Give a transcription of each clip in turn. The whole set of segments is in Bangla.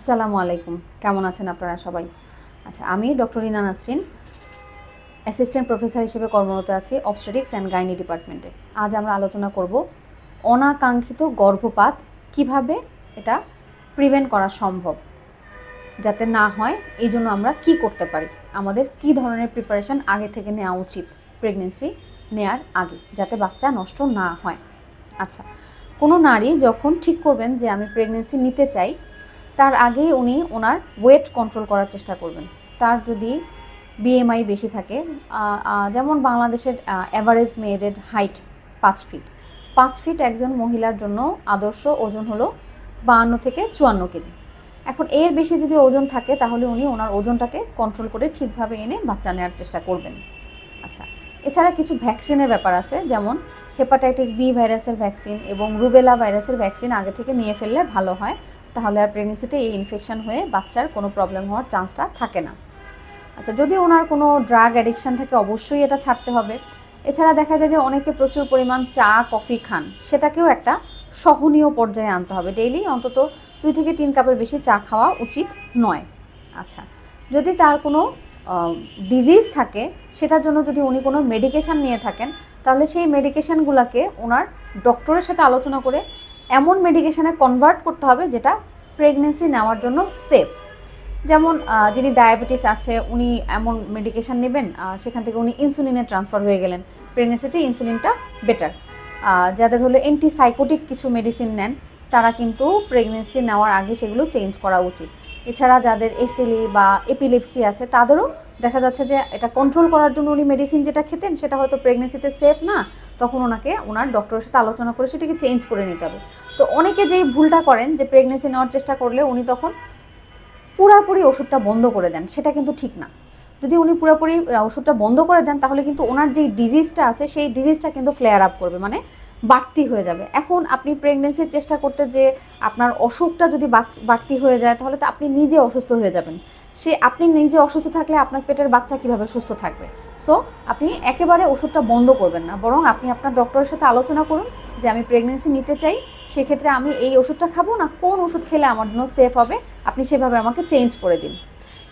আসসালামু আলাইকুম। কেমন আছেন আপনারা সবাই? আচ্ছা আমি doctor Rina Nasrin assistant professor হিসেবে কর্মরত আছি অবস্টেটিক্স অ্যান্ড গাইনি ডিপার্টমেন্টে আজ আমরা আলোচনা করব অনাকাঙ্ক্ষিত গর্ভপাত কীভাবে এটা প্রিভেন্ট করা সম্ভব, যাতে না হয় এই জন্য আমরা কি করতে পারি, আমাদের কি ধরনের প্রিপারেশন আগে থেকে নেওয়া উচিত প্রেগনেন্সি নেয়ার আগে, যাতে বাচ্চা নষ্ট না হয়। আচ্ছা কোনো নারী যখন ঠিক করবেন যে আমি প্রেগনেন্সি নিতে চাই তার আগেই উনি ওনার ওয়েট কন্ট্রোল করার চেষ্টা করবেন। তার যদি বিএমআই বেশি থাকে যেমন বাংলাদেশের অ্যাভারেজ মেয়েদের হাইট পাঁচ ফিট পাঁচ ফিট একজন মহিলার জন্য আদর্শ ওজন হলো বাহান্ন থেকে চুয়ান্ন কেজি। এখন এর বেশি যদি ওজন থাকে, তাহলে উনি ওনার ওজনটাকে কন্ট্রোল করে ঠিকভাবে এনে বাচ্চা নেওয়ার চেষ্টা করবেন। আচ্ছা এছাড়া কিছু ভ্যাকসিনের ব্যাপার আছে, যেমন হেপাটাইটিস বি ভাইরাসের ভ্যাকসিন এবং রুবেলা ভাইরাসের ভ্যাকসিন আগে থেকে নিয়ে ফেললে ভালো হয়। তাহলে আর প্রেগনেন্সিতে এই ইনফেকশন হয়ে বাচ্চার কোনো প্রবলেম হওয়ার চান্সটা থাকে না। আচ্ছা যদি ওনার কোনো ড্রাগ অ্যাডিকশান থাকে, অবশ্যই এটা ছাড়তে হবে। এছাড়া দেখা যায় যে অনেকে প্রচুর পরিমাণ চা, কফি খান, সেটাকেও একটা সহনীয় পর্যায়ে আনতে হবে। ডেইলি অন্তত দুই থেকে তিন কাপের বেশি চা খাওয়া উচিত নয়। আচ্ছা যদি তার কোনো ডিজিজ থাকে, সেটার জন্য যদি উনি কোনো মেডিকেশান নিয়ে থাকেন, তাহলে সেই মেডিকেশানগুলোকে ওনার ডক্টরের সাথে আলোচনা করে এমন মেডিকেশানে কনভার্ট করতে হবে যেটা প্রেগনেন্সি নেওয়ার জন্য সেফ যেমন যিনি ডায়াবেটিস আছে, উনি এমন মেডিকেশান নেবেন সেখান থেকে উনি ইনসুলিনে ট্রান্সফার হয়ে গেলেন। প্রেগনেন্সিতে ইনসুলিনটা বেটার যাদের হলো অ্যান্টিসাইকোটিক কিছু মেডিসিন নেন, তারা কিন্তু প্রেগনেন্সি নেওয়ার আগে সেগুলো চেঞ্জ করা উচিত। এছাড়া যাদের এসিলি বা এপিলেপসি আছে, তাদেরও দেখা যাচ্ছে যে এটা কন্ট্রোল করার জন্য উনি মেডিসিন যেটা খেতেন, সেটা হয়তো প্রেগনেন্সিতে সেফ না, তখন ওনাকে ওনার ডক্টরের সাথে আলোচনা করে সেটাকে চেঞ্জ করে নিতে হবে। তো অনেকে যেই ভুলটা করেন, যে প্রেগনেন্সি নেওয়ার চেষ্টা করলে উনি তখন পুরাপুরি ওষুধটা বন্ধ করে দেন, সেটা কিন্তু ঠিক না। যদি উনি পুরোপুরি ওষুধটা বন্ধ করে দেন, তাহলে কিন্তু ওনার যেই ডিজিজটা আছে, সেই ডিজিজটা কিন্তু ফ্লেয়ার আপ করবে। মানে বাড়তি হয়ে যাবে। এখন আপনি প্রেগনেন্সির চেষ্টা করতে যে আপনার অসুখটা যদি বাড়- বাড়তি হয়ে যায়, তাহলে তো আপনি নিজে অসুস্থ হয়ে যাবেন। সে আপনি নিজে অসুস্থ থাকলে আপনার পেটের বাচ্চা কীভাবে সুস্থ থাকবে? সো আপনি একেবারে ওষুধটা বন্ধ করবেন না। বরং আপনি আপনার ডক্টরের সাথে আলোচনা করুন যে, আমি প্রেগনেন্সি নিতে চাই, সেক্ষেত্রে আমি এই ওষুধটা খাব না? কোন ওষুধ খেলে আমার জন্য সেফ হবে? আপনি সেভাবে আমাকে চেঞ্জ করে দিন।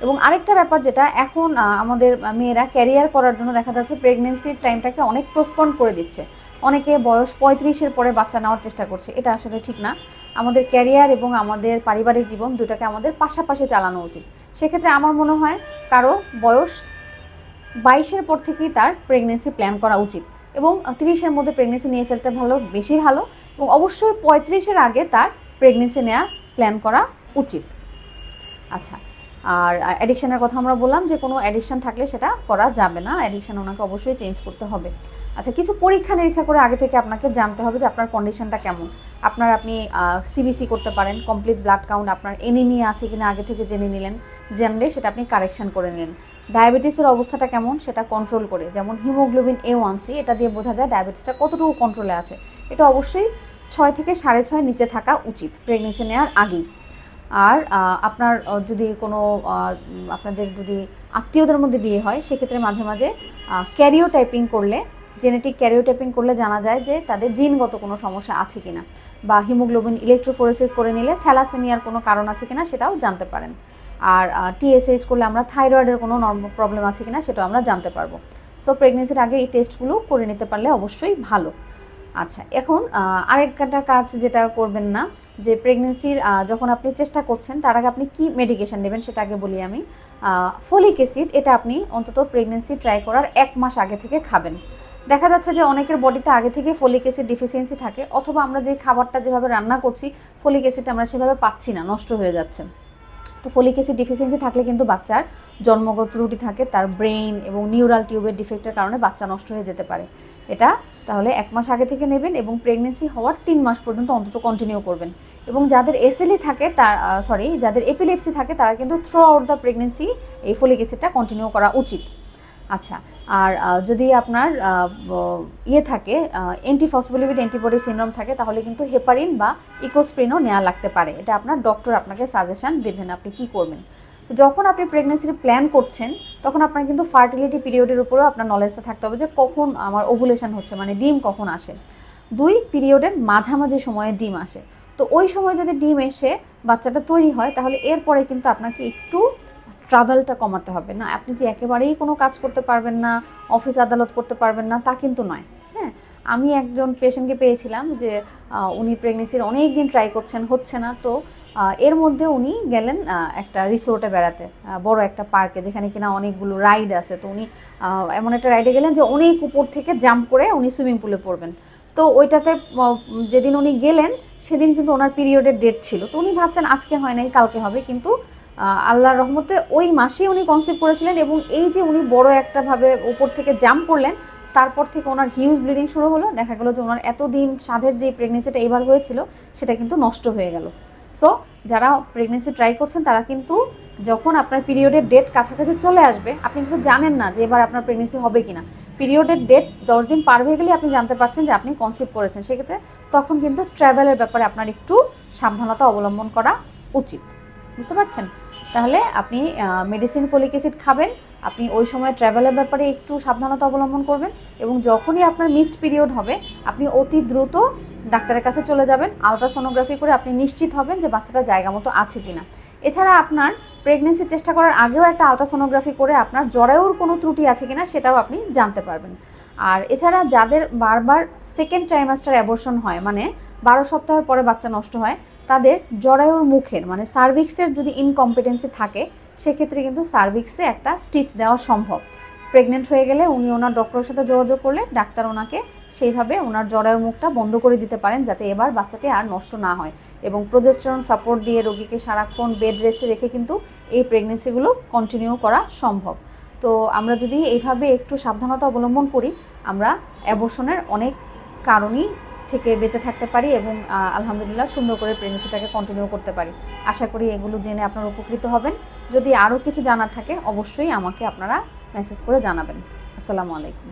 এবং আরেকটা ব্যাপার যেটা এখন আমাদের মেয়েরা ক্যারিয়ার করার জন্য দেখা যাচ্ছে প্রেগনেন্সির টাইমটাকে অনেক পোস্টপন্ড করে দিচ্ছে। অনেকে বয়স পঁয়ত্রিশের পরে বাচ্চা নেওয়ার চেষ্টা করছে, এটা আসলে ঠিক না। আমাদের ক্যারিয়ার এবং আমাদের পারিবারিক জীবন দুটাকে আমাদের পাশাপাশি চালানো উচিত। সেক্ষেত্রে আমার মনে হয় কারও বয়স বাইশের পর থেকেই তার প্রেগনেন্সি প্ল্যান করা উচিত এবং তিরিশের মধ্যে প্রেগনেন্সি নিয়ে ফেলতে ভালো, বেশি ভালো এবং অবশ্যই পঁয়ত্রিশের আগে তার প্রেগনেন্সি নেওয়া প্ল্যান করা উচিত। আচ্ছা আর অ্যাডিকশানের কথা আমরা বললাম যে, কোনো অ্যাডিকশান থাকলে সেটা করা যাবে না। অ্যাডিকশান ওনাকে অবশ্যই চেঞ্জ করতে হবে। আচ্ছা কিছু পরীক্ষা নিরীক্ষা করে আগে থেকে আপনাকে জানতে হবে যে, আপনার কন্ডিশনটা কেমন। আপনার আপনি সিবিসি করতে পারেন কমপ্লিট ব্লাড কাউন্ট আপনার এনিমিয়া আছে কিনা আগে থেকে জেনে নিলেন, জানলে সেটা আপনি কারেকশন করে নিলেন। ডায়াবেটিসের অবস্থাটা কেমন সেটা কন্ট্রোল করে। যেমন হিমোগ্লোবিন এ ওয়ান সি এটা দিয়ে বোঝা যায় ডায়াবেটিসটা কতটুকু কন্ট্রোলে আছে। এটা অবশ্যই ছয় থেকে সাড়ে ছয় নিচে থাকা উচিত প্রেগনেন্সি নেওয়ার আগেই। আর আপনার যদি কোনো আপনাদের যদি আত্মীয়দের মধ্যে বিয়ে হয়, সেক্ষেত্রে মাঝে মাঝে ক্যারিও টাইপিং করলে, জেনেটিক ক্যারিও টাইপিং করলে জানা যায় যে তাদের জিনগত কোনো সমস্যা আছে কিনা বা হিমোগ্লোবিন ইলেকট্রোফোরেসিস করে নিলে থ্যালাসেমিয়ার কোনো কারণ আছে কিনা সেটাও জানতে পারেন। আর টিএসএইচ করলে আমরা থাইরয়েডের কোনো প্রবলেম আছে কিনা সেটাও আমরা জানতে পারব। সো, প্রেগনেন্সির আগে এই টেস্টগুলো করে নিতে পারলে অবশ্যই ভালো। আচ্ছা এখন আরেকটা কাজ যেটা করবেন না, যে প্রেগনেন্সির যখন আপনি চেষ্টা করছেন, তার আগে আপনি কি মেডিকেশন নেবেন সেটা আগে বলি আমি। ফলিক অ্যাসিড এটা আপনি অন্তত প্রেগনেন্সি ট্রাই করার এক মাস আগে থেকে খাবেন। দেখা যাচ্ছে যে অনেকের বডিতে আগে থেকে ফলিক অ্যাসিড ডিফিসিয়েন্সি থাকে, অথবা আমরা যে খাবারটা যেভাবে রান্না করছি ফলিক অ্যাসিড আমরা সেভাবে পাচ্ছি না, নষ্ট হয়ে যাচ্ছে। তো ফলিক অ্যাসিড ডিফিসিয়েন্সি থাকলে কিন্তু বাচ্চার জন্মগত ত্রুটি থাকে, তার ব্রেইন এবং নিউরাল টিউবের ডিফেক্টের কারণে বাচ্চা নষ্ট হয়ে যেতে পারে। এটা তাহলে এক মাস আগে থেকে নেবেন এবং প্রেগনেন্সি হওয়ার তিন মাস পর্যন্ত অন্তত কন্টিনিউ করবেন। এবং যাদের এসএলই থাকে, তার সরি যাদের এপিলেপসি থাকে, তারা কিন্তু থ্রু আউট দ্য প্রেগনেন্সি এই ফলিক অ্যাসিডটা কন্টিনিউ করা উচিত। আচ্ছা আর যদি আপনার ইয়ে থাকে অ্যান্টিফসফোলিপিড অ্যান্টিবডি সিনড্রোম থাকে, তাহলে কিন্তু হেপারিন বা ইকোস্প্রিনও নেওয়া লাগতে পারে। এটা আপনার ডক্টর আপনাকে সাজেশন দেবেন আপনি কি করবেন। তো যখন আপনি প্রেগনেন্সির প্ল্যান করছেন, তখন আপনার কিন্তু ফার্টিলিটি পিরিয়ডের উপরেও আপনার নলেজটা থাকতে হবে যে কখন আমার ওভুলেশন হচ্ছে মানে ডিম কখন আসে। দুই পিরিয়ডের মাঝামাঝি সময়ে ডিম আসে। তো ওই সময় যদি ডিম এসে বাচ্চাটা তৈরি হয়, তাহলে এরপরে কিন্তু আপনাকে একটু ট্রাভেলটা কমাতে হবে না। আপনি যে একেবারেই কোনো কাজ করতে পারবেন না অফিস আদালত করতে পারবেন না, তা কিন্তু নয়। হ্যাঁ আমি একজন পেশেন্টকে পেয়েছিলাম যে উনি প্রেগনেন্সির অনেক দিন ট্রাই করছেন, হচ্ছে না। তো এর মধ্যে উনি গেলেন একটা রিসোর্টে বেড়াতে বড় একটা পার্কে যেখানে কিনা অনেকগুলো রাইড আছে। তো উনি এমন একটা রাইডে গেলেন যে, অনেক উপর থেকে জাম্প করে উনি সুইমিং পুলে পড়বেন। তো ওইটাতে যেদিন উনি গেলেন, সেদিন কিন্তু ওনার পিরিয়ডের ডেট ছিল। তো উনি ভাবছেন, আজকে হয় নাই, কালকে হবে। কিন্তু আল্লাহর রহমতে ওই মাসেই উনি কনসেপ্ট করেছিলেন এবং এই যে উনি বড় একটা ভাবে উপর থেকে জাম্প করলেন, তারপর থেকে ওনার হিউজ ব্লিডিং শুরু হলো। দেখা গেলো যে ওনার এতদিন সাধের যে প্রেগনেন্সিটা এবার হয়েছিল, সেটা কিন্তু নষ্ট হয়ে গেল। সো যারা প্রেগনেন্সি ট্রাই করছেন, তারা কিন্তু যখন আপনার পিরিয়ডের ডেট কাছাকাছি চলে আসবে, আপনি কিন্তু জানেন না যে এবার আপনার প্রেগনেন্সি হবে কিনা। পিরিয়ডের ডেট দশ দিন পার হয়ে গেলে আপনি জানতে পারছেন যে আপনি কনসেপ্ট করেছেন। সেক্ষেত্রে তখন কিন্তু ট্রাভেলের ব্যাপারে আপনার একটু সাবধানতা অবলম্বন করা উচিত। বুঝতে পারছেন? তাহলে আপনি মেডিসিন ফলিক অ্যাসিড খাবেন, আপনি ওই সময় ট্রাভেলের ব্যাপারে একটু সাবধানতা অবলম্বন করবেন এবং যখনই আপনার মিসড পিরিয়ড হবে, আপনি অতি দ্রুত ডাক্তারের কাছে চলে যাবেন আলট্রাসোনোগ্রাফি করে আপনি নিশ্চিত হবেন যে বাচ্চাটা জায়গা মতো আছে কিনা। এছাড়া আপনার প্রেগনেন্সি চেষ্টা করার আগেও একটা আলট্রাসোনোগ্রাফি করে আপনার জরায়ুর কোনো ত্রুটি আছে কিনা সেটাও আপনি জানতে পারবেন। আর এছাড়া যাদের বারবার সেকেন্ড ট্রাইমাস্টার অ্যাবর্শন হয় মানে বারো সপ্তাহের পরে বাচ্চা নষ্ট হয় তাদের জরায়ুর মুখের মানে সার্ভিক্সের যদি ইনকম্পিটেন্সি থাকে, সেক্ষেত্রে কিন্তু সার্ভিক্সে একটা স্টিচ দেওয়া সম্ভব। প্রেগনেন্ট হয়ে গেলে উনি ওনার ডক্টরের সাথে যোগাযোগ করলে ডাক্তার ওনাকে সেইভাবে ওনার জরায়ুর মুখটা বন্ধ করে দিতে পারেন, যাতে এবার বাচ্চাটি আর নষ্ট না হয়। এবং প্রোজেস্টেরন সাপোর্ট দিয়ে রোগীকে সারাক্ষণ বেড রেস্টে রেখে কিন্তু এই প্রেগনেন্সিগুলো কন্টিনিউ করা সম্ভব। তো আমরা যদি এইভাবে একটু সাবধানতা অবলম্বন করি, আমরা অ্যাবর্শনের অনেক কারণই থেকে বেঁচে থাকতে পারি এবং আলহামদুলিল্লাহ সুন্দর করে প্রেগনেন্সিটাকে কন্টিনিউ করতে পারি। আশা করি এগুলো জেনে আপনারা উপকৃত হবেন। যদি আরও কিছু জানার থাকে, অবশ্যই আমাকে আপনারা মেসেজ করে জানাবেন। আসসালামু আলাইকুম।